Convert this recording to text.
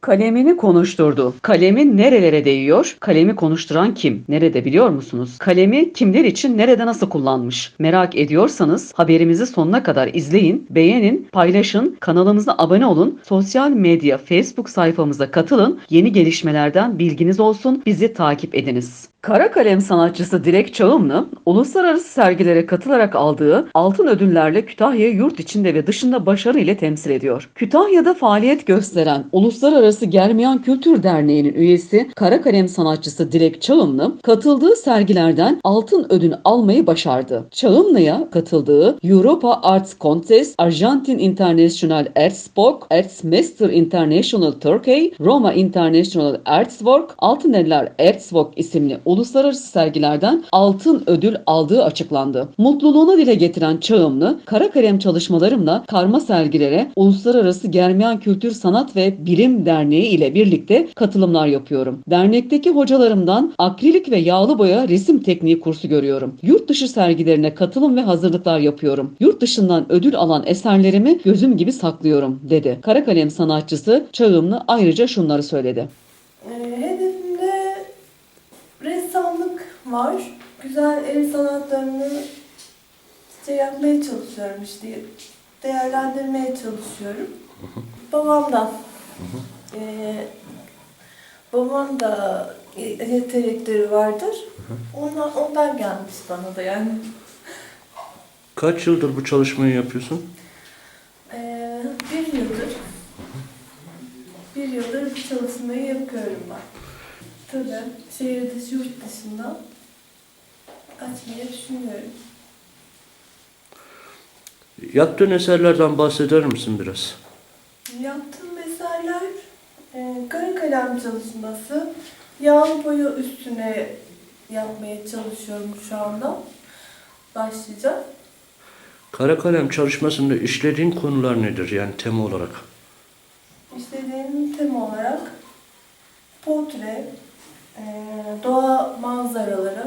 Kalemini konuşturdu. Kalemin nerelere değiyor? Kalemi konuşturan kim? Nerede biliyor musunuz? Kalemi kimler için nerede nasıl kullanmış? Merak ediyorsanız haberimizi sonuna kadar izleyin, beğenin, paylaşın, kanalımıza abone olun, sosyal medya Facebook sayfamıza katılın, yeni gelişmelerden bilginiz olsun, bizi takip ediniz. Kara kalem sanatçısı Dilek Çağımlı, uluslararası sergilere katılarak aldığı altın ödüllerle Kütahya'yı yurt içinde ve dışında başarı ile temsil ediyor. Kütahya'da faaliyet gösteren Uluslararası Germiyan Kültür Derneği'nin üyesi kara kalem sanatçısı Dilek Çağımlı, katıldığı sergilerden altın ödül almayı başardı. Çağımlı'ya katıldığı Europa Arts Contest, Arjantin International Artsbook, Artsmaster International Turkey, Roma International Artswork, Altın Eller Artswork isimli uluslararası sergilerden altın ödül aldığı açıklandı. Mutluluğunu dile getiren Çağımlı, kara kalem çalışmalarımla karma sergilere Uluslararası Germiyan Kültür Sanat ve Bilim Derneği ile birlikte katılımlar yapıyorum. Dernekteki hocalarımdan akrilik ve yağlı boya resim tekniği kursu görüyorum. Yurt dışı sergilerine katılım ve hazırlıklar yapıyorum. Yurt dışından ödül alan eserlerimi gözüm gibi saklıyorum dedi. Kara kalem sanatçısı Çağımlı ayrıca şunları söyledi. Hedefimde ressamlık var. Güzel el sanatlarını işte yapmaya çalışıyorum işte. Değerlendirmeye çalışıyorum. Babamdan. Ee, babam da yetenekleri vardır. Ondan, ondan gelmiş bana da yani. Kaç yıldır bu çalışmayı yapıyorsun? Ee, bir yıldır bir yıldır bu çalışmayı yapıyorum ben. Tabii şehir dışı yurt dışında açmayı düşünüyorum. Yaptığın eserlerden bahseder misin biraz? Yaptığım eserler e, kara kalem çalışması. Yağlı boya üstüne yapmaya çalışıyorum şu anda. Başlayacağım. Kara kalem çalışmasında işlediğin konular nedir yani tema olarak? İşlediğim tema olarak portre, doğa manzaraları.